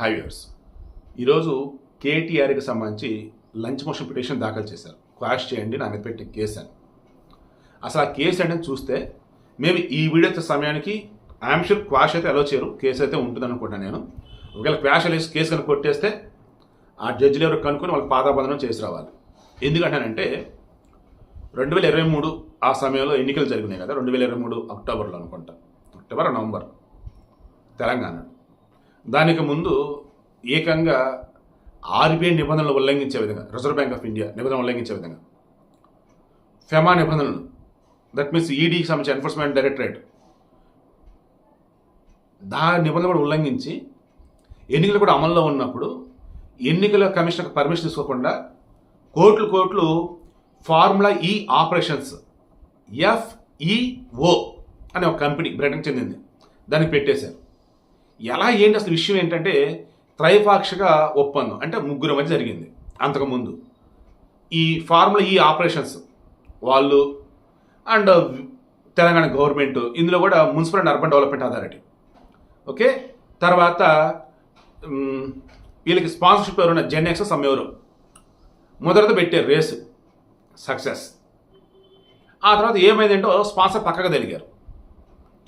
Hi viewers ఈరోజు కేటీఆర్కి సంబంధించి lunch motion petition దాఖలు చేశారు. క్వాష్ చేయండి నా మీద పెట్టిన కేసు అని. అసలు ఆ కేసు అనేది చూస్తే మేబీ ఈ వీడియో వచ్చే సమయానికి ఐఎమ్ షూర్ క్వాష్ అయితే అలో చేయరు కేసు అయితే ఉంటుంది అనుకుంటాను నేను. ఒకవేళ క్వాష్ వేసి కేసు కనుక కొట్టేస్తే ఆ జడ్జిలు ఎవరు కనుక్కొని వాళ్ళకి పాదాబంధనం చేసి రావాలి. ఎందుకంటానంటే రెండు వేల ఇరవై మూడు ఆ సమయంలో ఎన్నికలు జరిగినాయి కదా రెండు వేల ఇరవై మూడు అక్టోబర్లో అనుకుంటా. October November. తెలంగాణ దానికి ముందు ఏకంగా ఆర్బీఐ నిబంధనలు ఉల్లంఘించే విధంగా రిజర్వ్ బ్యాంక్ ఆఫ్ ఇండియా నిబంధనలు ఉల్లంఘించే విధంగా. ఫెమా నిబంధనలు. దట్ మీన్స్ ఈడీకి సంబంధించిన ఎన్ఫోర్స్మెంట్ డైరెక్టరేట్ దా నిబంధనలు కూడా ఉల్లంఘించి ఎన్నికలు కూడా అమల్లో ఉన్నప్పుడు ఎన్నికల కమిషనర్ పర్మిషన్ తీసుకోకుండా కోట్లు కోట్లు ఫార్ములా ఈ ఆపరేషన్స్ ఎఫ్ఈఓ అనే ఒక కంపెనీ బ్రిటన్ చెందింది. దానికి పెట్టేశారు. ఎలా ఏంటి అసలు విషయం ఏంటంటే త్రైపాక్షిక ఒప్పందం అంటే ముగ్గురు మధ్య జరిగింది అంతకుముందు. ఈ ఫార్ములా ఈ ఆపరేషన్స్ వాళ్ళు అండ్ తెలంగాణ గవర్నమెంట్ ఇందులో కూడా municipal and urban development authority. Okay? తర్వాత వీళ్ళకి స్పాన్సర్షిప్ ఎవరైనా జెన్ ఎక్స్ సమ్ మొదట పెట్టారు రేసు. సక్సెస్. ఆ తర్వాత ఏమైందంటే స్పాన్సర్ పక్కగా తెలిగారు.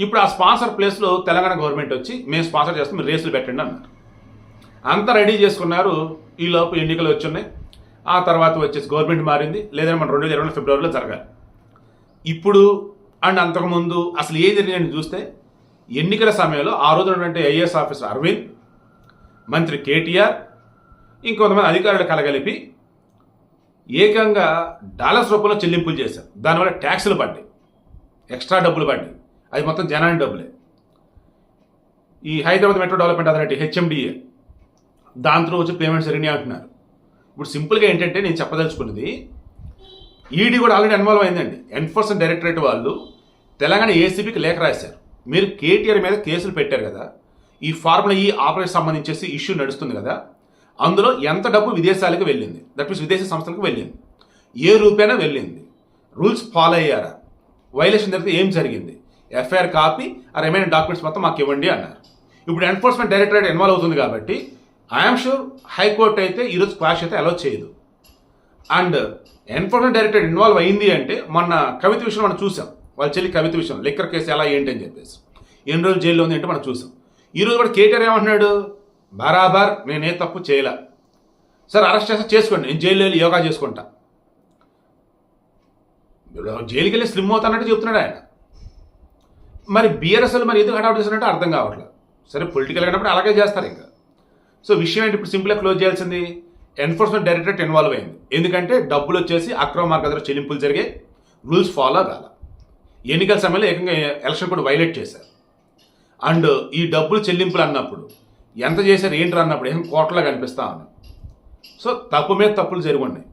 ఇప్పుడు ఆ స్పాన్సర్ ప్లేస్లో తెలంగాణ గవర్నమెంట్ వచ్చి మేము స్పాన్సర్ చేస్తాం మీరు రేసులు పెట్టండి అన్నారు. అంతా రెడీ చేసుకున్నారు. ఈ లోపు ఎన్నికలు వచ్చున్నాయి. ఆ తర్వాత వచ్చేసి గవర్నమెంట్ మారింది. లేదంటే మన రెండు వేల ఇరవై ఫిబ్రవరిలో జరగాలి. ఇప్పుడు అండ్ అంతకుముందు అసలు ఏది జరిగిందని చూస్తే ఎన్నికల సమయంలో ఆ రోజు ఉన్నటువంటి ఐఏఎస్ ఆఫీసర్ అరవింద్ మంత్రి కేటీఆర్ ఇంకొంతమంది అధికారులు కలగలిపి ఏకంగా డాలర్స్ రూపంలో చెల్లింపులు చేశారు. దానివల్ల ట్యాక్సులు పడ్డాయి. ఎక్స్ట్రా డబ్బులు పడ్డాయి. అది మొత్తం జనాని డబ్బులే. ఈ Hyderabad metro development authority HMDA దాంతో వచ్చి పేమెంట్స్ జరిగినాయి అంటున్నారు. ఇప్పుడు సింపుల్గా ఏంటంటే నేను చెప్పదలుచుకున్నది ఈడీ కూడా ఆల్రెడీ ఇన్వాల్వ్ అయిందండి. ఎన్ఫోర్స్మెంట్ డైరెక్టరేట్ వాళ్ళు తెలంగాణ ఏసీబీకి లేఖ రాశారు. మీరు కేటీఆర్ మీద కేసులు పెట్టారు కదా ఈ ఫార్ములా ఈ ఆపరేషన్ సంబంధించేసి ఇష్యూ నడుస్తుంది కదా అందులో ఎంత డబ్బు విదేశాలకు వెళ్ళింది? దట్ మీన్స్ విదేశీ సంస్థలకు వెళ్ళింది. ఏ రూపేనా వెళ్ళింది? రూల్స్ ఫాలో అయ్యారా? వైలేషన్ జరిగితే ఏం జరిగింది? ఎఫ్ఐఆర్ కాపీ ఆ రిమైనింగ్ డాక్యుమెంట్స్ మొత్తం మాకు ఇవ్వండి అన్నారు. ఇప్పుడు ఎన్ఫోర్స్మెంట్ డైరెక్టరేట్ ఇన్వాల్వ్ అవుతుంది కాబట్టి ఐఎమ్ షూర్ హైకోర్టు అయితే ఈరోజు క్వాష్ అయితే అలౌ చేయదు. అండ్ ఎన్ఫోర్స్మెంట్ డైరెక్టరేట్ ఇన్వాల్వ్ అయింది అంటే మొన్న కవిత విషయం మనం చూసాం. వాళ్ళ చెల్లి కవిత విషయం లిక్కర్ కేసు ఎలా ఏంటి అని చెప్పేసి. ఎన్ని రోజులు జైల్లో ఉంది అంటే మనం చూసాం. ఈరోజు కూడా కేటీఆర్ ఏమంటున్నాడు? బరాబర్ నేనే తప్పు చేయలే. సార్ అరెస్ట్ చేస్తే చేసుకోండి. నేను జైల్లో వెళ్ళి యోగా చేసుకుంటా. జైలుకి వెళ్ళి స్లిమ్ అవుతానంటే చెప్తున్నాడు ఆయన. మరి బీఆర్ఎస్ఎల్ మరి ఎందుకు హడావుడు చేస్తున్నట్టు అర్థం కావట్లేదు. సరే పొలిటికల్ అయినప్పుడు అలాగే చేస్తారు ఇంకా. సో విషయం ఏంటి? ఇప్పుడు సింపుల్గా క్లోజ్ చేయాల్సింది ఎన్ఫోర్స్మెంట్ డైరెక్టరేట్ ఇన్వాల్వ్ అయింది. ఎందుకంటే డబ్బులు వచ్చేసి అక్రమ మార్గంలో చెల్లింపులు జరిగాయి రూల్స్ ఫాలో కాల. ఎన్నికల సమయంలో ఏకంగా ఎలక్షన్ కూడా వైలేట్ చేశారు. అండ్ ఈ డబ్బులు చెల్లింపులు అన్నప్పుడు ఎంత చేశారు ఏంటి అన్నప్పుడు ఏం కోట్లా కనిపిస్తా ఉన్నాయి సో తప్పు మీద తప్పులు జరిగి ఉన్నాయి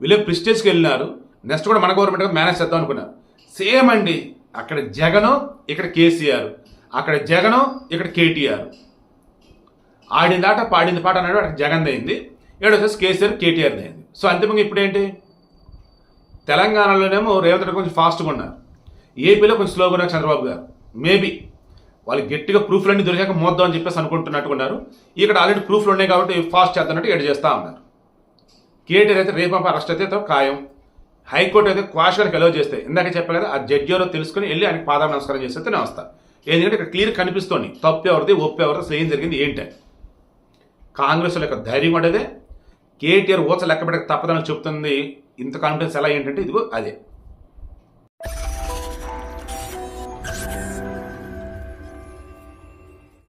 వీళ్ళే ప్రిస్టేజ్కి వెళ్ళినారు. నెక్స్ట్ కూడా మన గవర్నమెంట్ మేనేజ్ చేద్దాం అనుకున్నారు. సేమ్ అండి. అక్కడ జగను ఇక్కడ కేసీఆర్. అక్కడ జగను ఇక్కడ కేటీఆర్. ఆడిన దాట పాడింది పాట అన్నాడు అక్కడ జగన్ అయింది ఏడు వచ్చేసి కేసీఆర్ కేటీఆర్ అయింది సో అంతిమంగా ఇప్పుడు ఏంటి తెలంగాణలోనేమో రేవంత్ రెడ్డి కొంచెం ఫాస్ట్గా ఉన్నారు. ఏపీలో కొంచెం స్లోగా ఉన్నారు చంద్రబాబు గారు. మేబీ వాళ్ళు గట్టిగా ప్రూఫ్లన్నీ దొరికాక మోద్దాం అని చెప్పేసి అనుకుంటున్నట్టుకున్నారు ఇక్కడ ఆల్రెడీ ప్రూఫ్లు ఉన్నాయి కాబట్టి ఫాస్ట్ చేద్దానంటే ఎడ్ చేస్తూ ఉన్నారు. కేటీఆర్ అయితే రేపు అరెస్ట్ అయితే ఖాయం హైకోర్టు అయితే క్వాష్ గారికి చేస్తే. ఇందాక చెప్పా కదా ఆ జడ్జి ఎవరో తెలుసుకుని వెళ్ళి ఆయనకి పాదా నమస్కారం చేస్తే నేను వస్తా. ఎందుకంటే ఇక్కడ క్లియర్ కనిపిస్తోంది తప్పు ఎవరిది ఒప్పు ఎవరిది అసలు ఏం జరిగింది ఏంటి కాంగ్రెస్ యొక్క ధైర్యం ఉండేదే. కేటీఆర్ ఊచ లెక్క పెట్టక తప్పదని చెప్తుంది. ఇంత కాన్ఫిడెన్స్ ఎలా ఏంటంటే ఇదిగో అదే.